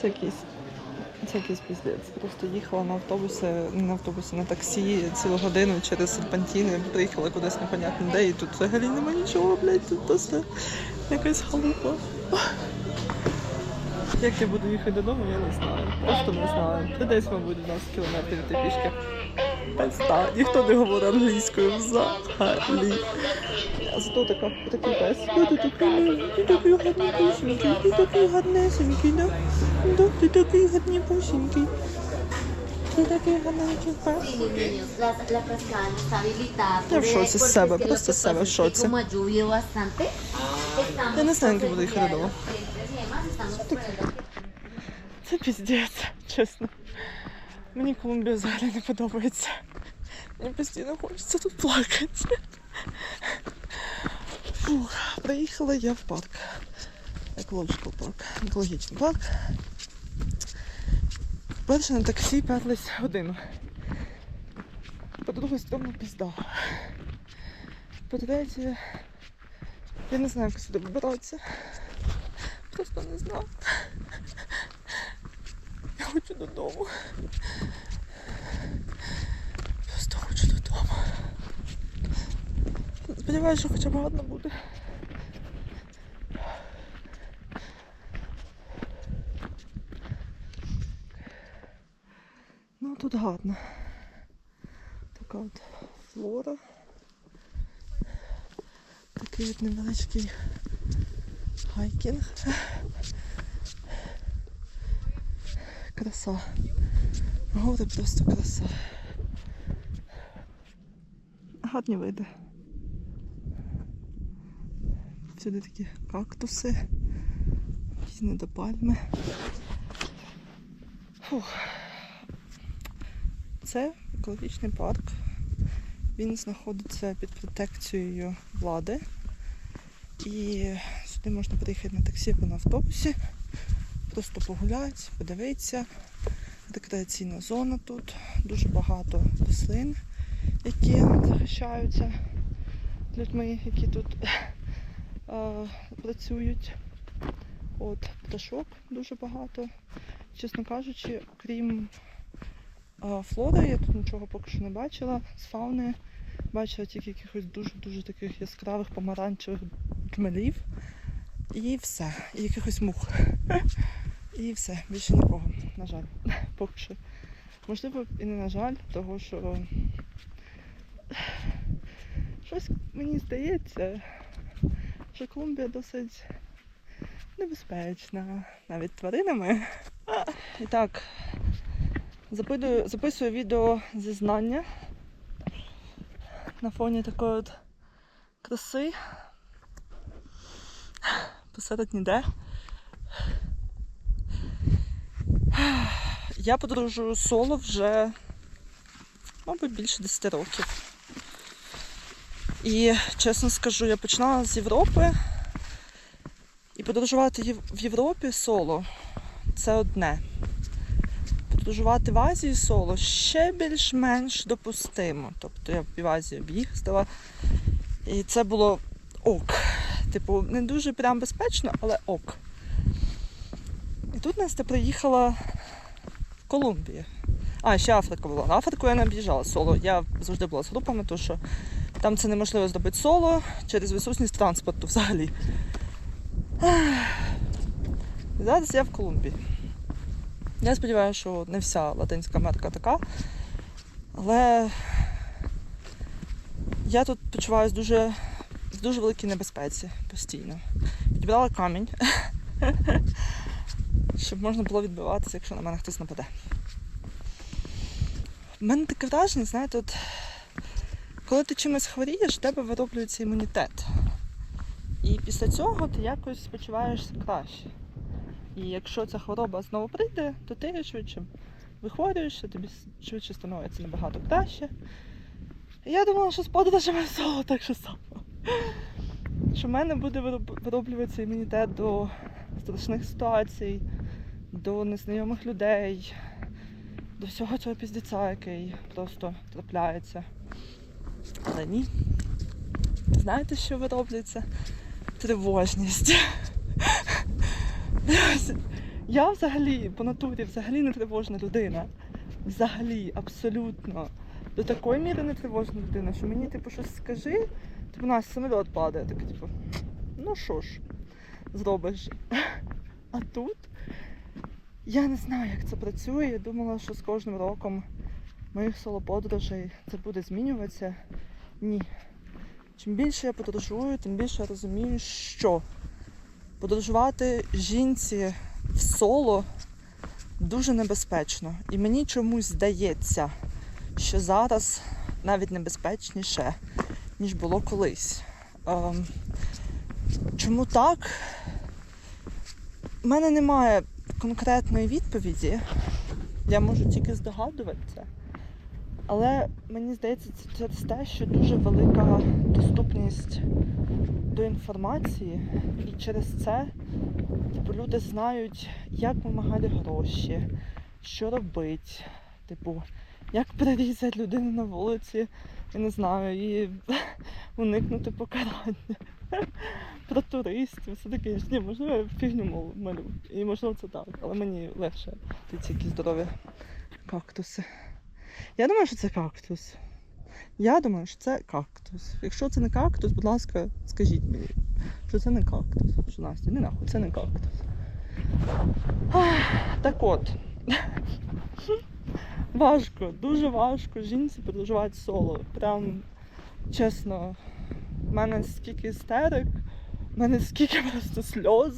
Це якийсь. Це якийсь піздець. Просто їхала на автобусі, на автобусі, на таксі цілу годину через серпантіни, приїхала кудись непонятно де, і тут взагалі нема нічого, блядь, тут просто якась халупа. Як я буду їхати додому, я не знаю. Просто не знаю. Це десь, мабуть, 12 кілометрів ти пішки. Пизда. Ніхто не говорить англійською взагалі. А зато така, такий пес. Ну, Ти такий милий, ти такий гарнюсінький, ти такий гарнесенький, да? Да, ти такий гарніпусінький. Ти такий гарненький пес. Я в шоці з себе, просто з себе в шоці. Я не знаю, як буду їхати додому. Це піздець, чесно. Мені Колумбія взагалі не подобається. Мені постійно хочеться тут плакати. Фух, приїхала я в парк. Екологічний парк. Екологічний парк. Перше на таксі перлись годину. По-друге, стрьомно пізда. По-третє, я не знаю, як сюди вибиратися. Просто не знаю. Хочу додому. Просто хочу додому. Сподіваюся, що хоча б гарно буде. Ну тут гарно. Така от флора. Такий от невеличкий хайкінг. Краса. Гори просто краса. Гарні види. Всюди такі кактуси, якісь недопальми. Фух. Це екологічний парк. Він знаходиться під протекцією влади. І сюди можна приїхати на таксі або на автобусі просто погуляти, подивитися. Рекреаційна зона тут, дуже багато рослин, які захищаються людьми, які тут е, працюють. От, пташок дуже багато. Чесно кажучи, крім е, флори, я тут нічого поки що не бачила. З фауни бачила тільки якихось дуже-дуже таких яскравих помаранчевих джмелів. І все. І якихось мух. І все, більше нікого, на жаль, поки що. Можливо, і не на жаль, того що щось мені здається, що Колумбія досить небезпечна, навіть тваринами. І так, запитую, записую відео зізнання на фоні такої от краси. Посеред ніде. Я подорожую соло вже, мабуть, більше 10 років. І чесно скажу, я починала з Європи. І подорожувати в Європі соло це одне. Подорожувати в Азії соло ще більш-менш допустимо. Тобто я в Азії об'їздила. І це було ок. Типу, не дуже прям безпечно, але ок. І тут Настя приїхала в Колумбію. А, ще Африка була. Африку я не об'їжджала соло. Я завжди була з групами, тому що там це неможливо зробити соло через відсутність транспорту взагалі. Зараз я в Колумбії. Я сподіваюся, що не вся Латинська Америка така. Але я тут почуваюся дуже, в дуже великій небезпеці постійно. Підібрала камінь, щоб можна було відбиватися, якщо на мене хтось нападе. У мене таке враження, знаєте, от, коли ти чимось хворієш, в тебе вироблюється імунітет. І після цього ти якось почуваєшся краще. І якщо ця хвороба знову прийде, то ти швидше вихворюєшся, тобі швидше становиться набагато краще. І я думала, що з подорожами соло так же само. Що в мене буде вироблюватися імунітет до страшних ситуацій, до незнайомих людей, до всього цього піздеця, який просто трапляється. Але ні. Знаєте, що вироблюється? Тривожність. Я взагалі по натурі взагалі не тривожна людина. Взагалі, абсолютно. До такої міри не тривожна людина, що мені, типу, щось скажи, типу, нас самоліт падає. Так, типу, ну що ж, зробиш. А тут я не знаю, як це працює. Я думала, що з кожним роком моїх соло-подорожей це буде змінюватися. Ні. Чим більше я подорожую, тим більше я розумію, що подорожувати жінці в соло дуже небезпечно. І мені чомусь здається, що зараз навіть небезпечніше, ніж було колись. Ем, чому так? У мене немає конкретної відповіді. Я можу тільки здогадуватися. Але мені здається, це через те, що дуже велика доступність до інформації, і через це типу, люди знають, як вимагати гроші, що робити, типу, як перерізати людину на вулиці, я не знаю, і уникнути покарання. Про туристів, все таке. Ні, можливо, я фігню мов- малю. І можливо це так, але мені легше ці які здорові кактуси. Я думаю, що це кактус. Я думаю, що це кактус. Якщо це не кактус, будь ласка, скажіть мені, що це не кактус. Що Настя, не нахуй, це не кактус. Ах, Так от. Важко, дуже важко жінці подорожувати соло. Прям чесно, в мене скільки істерик, в мене скільки просто сльоз.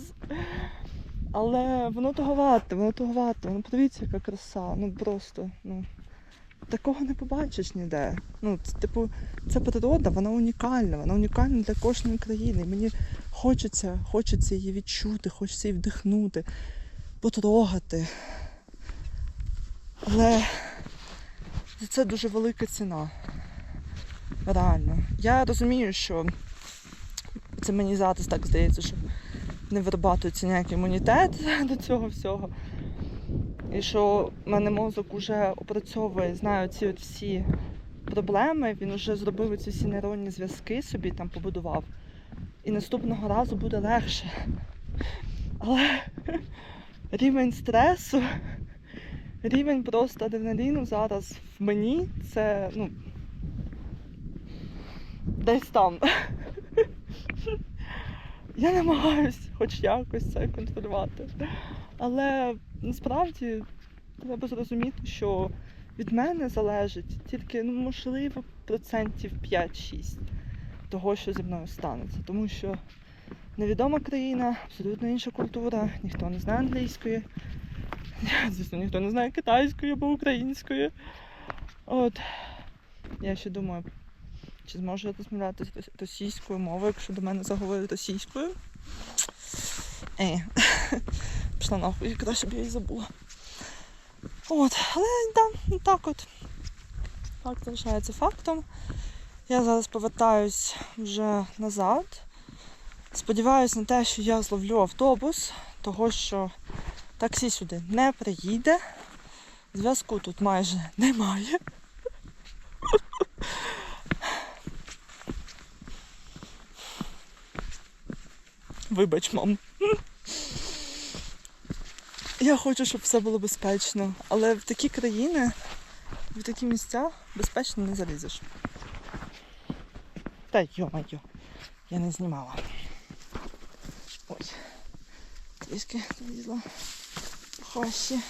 Але воно того варте, воно того варте. Ну подивіться, яка краса. Ну просто, ну. Такого не побачиш ніде. Ну, це, типу, це природа, вона унікальна, вона унікальна для кожної країни. Мені хочеться, хочеться її відчути, хочеться її вдихнути, потрогати. Але за це дуже велика ціна. Реально. Я розумію, що це мені зараз так здається, що не вирабатується ніякий імунітет до цього всього. І що в мене мозок вже опрацьовує, знаю ці от всі проблеми, він вже зробив ці всі нейронні зв'язки собі там побудував. І наступного разу буде легше. Але рівень стресу, рівень просто адреналіну зараз в мені це ну десь там. Я намагаюсь хоч якось це контролювати. Але насправді треба зрозуміти, що від мене залежить тільки, ну, можливо, процентів 5-6 того, що зі мною станеться. Тому що невідома країна, абсолютно інша культура, ніхто не знає англійської, звісно, ніхто не знає китайської або української. От. Я ще думаю, чи зможу я розмовляти російською мовою, якщо до мене заговорять російською. Е. Пішла нахуй, краще б я її забула. От, але да, так от. Факт залишається фактом. Я зараз повертаюсь вже назад. Сподіваюсь на те, що я зловлю автобус, того що таксі сюди не приїде. Зв'язку тут майже немає. Вибач, мам. Я хочу, щоб все було безпечно, але в такі країни, в такі місця безпечно не залізеш. Та йо-моє, я не знімала. Ой, трішки залізла. Хащі.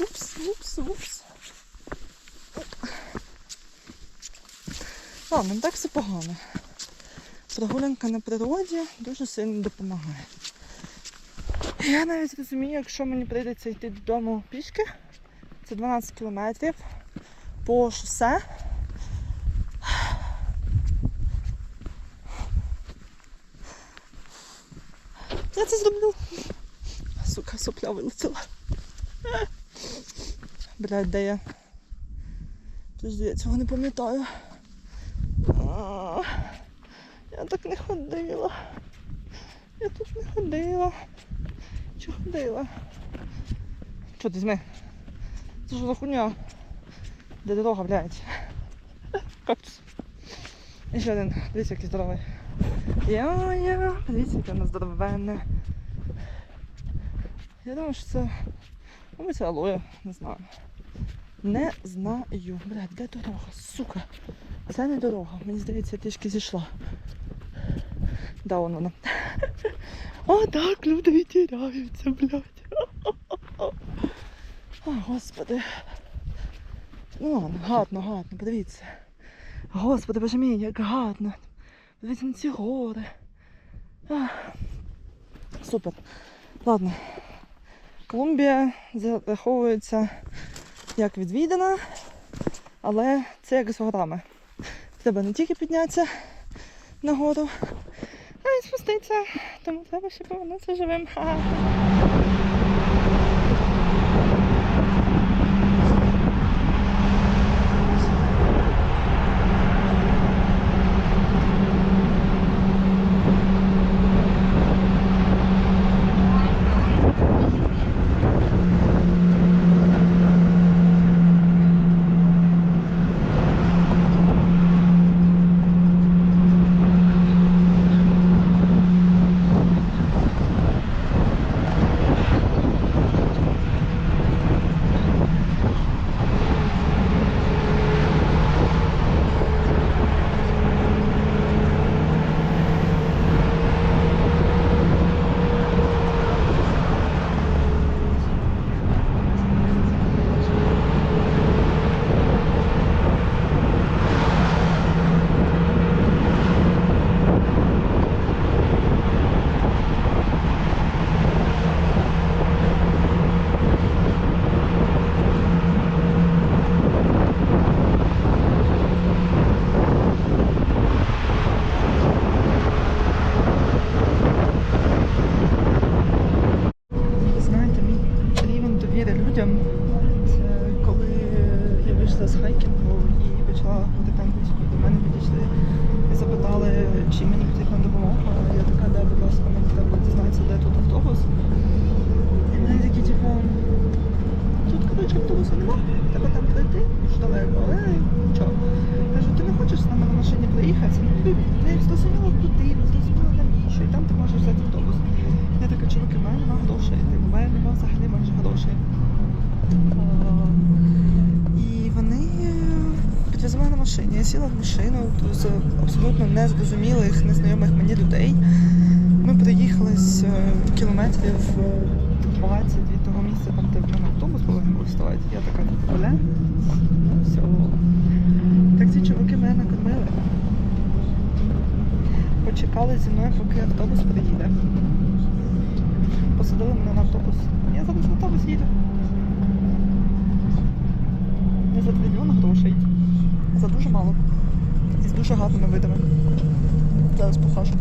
Упс, упс, упс. Ладно, не так все погано. Прогулянка на природі дуже сильно допомагає. Я навіть розумію, якщо мені прийдеться йти додому пішки, це 12 кілометрів по шосе. Я це зроблю. Сука, сопля вилетіла. Блядь, де я? Подожди, я цього не пам'ятаю. Я так не ходила. Я тут не ходила. Чи ходила? Що ти зми? Це що за хуйня? Де дорога, блядь? Кактус. І ще один. Дивіться, який здоровий. Я-я, дивіться, яке воно. Я думаю, що це. Мабуть, це алоє, не знаю. Не знаю. Блядь, де дорога? Сука. Це не дорога. Мені здається, я трішки зійшла. Да, вон вона. О, так, люди відтіряються, блядь. О, господи. Ну, ладно, гарно, гарно, подивіться. Господи, боже мій, як гарно. Подивіться на ці гори. А, Супер. Ладно. Колумбія зараховується як відвідана, але це як з горами. Треба не тільки піднятися на гору, а й спуститися. Тому треба ще повернутися живим. Ха-ха. Ви знаєте, мій рівень довіри людям це коли я вийшла з хайкінгу і почала говорити англійською. До мене підійшли і запитали, чи мені потрібна допомога. Я така, да, будь ласка, мені треба дізнатися, де тут автобус. І вони такі, типу, тут, коротше, автобуса нема, треба там пройти, дуже далеко, але нічого. Кажу, ти не хочеш з нами на машині проїхати? Ну, ти, зрозуміло куди, не зрозуміло навіщо, і там ти можеш взяти автобус. Я така, чуваки, в мене немає грошей, в мене немає взагалі майже грошей. І вони е, підвезли мене на машині. Я сіла в машину з абсолютно незрозумілих, незнайомих мені людей. Ми приїхали з е, кілометрів е, 20 того там, де в автобус повинен був вставати. Я така, типу, бля, ну все. Так ці чуваки мене накормили. Почекали зі мною, поки автобус приїде. Посадили мене на автобус. Я зараз на автобус їду. Не за трильйон грошей. За дуже мало. І з дуже гарними видами. Зараз покажу.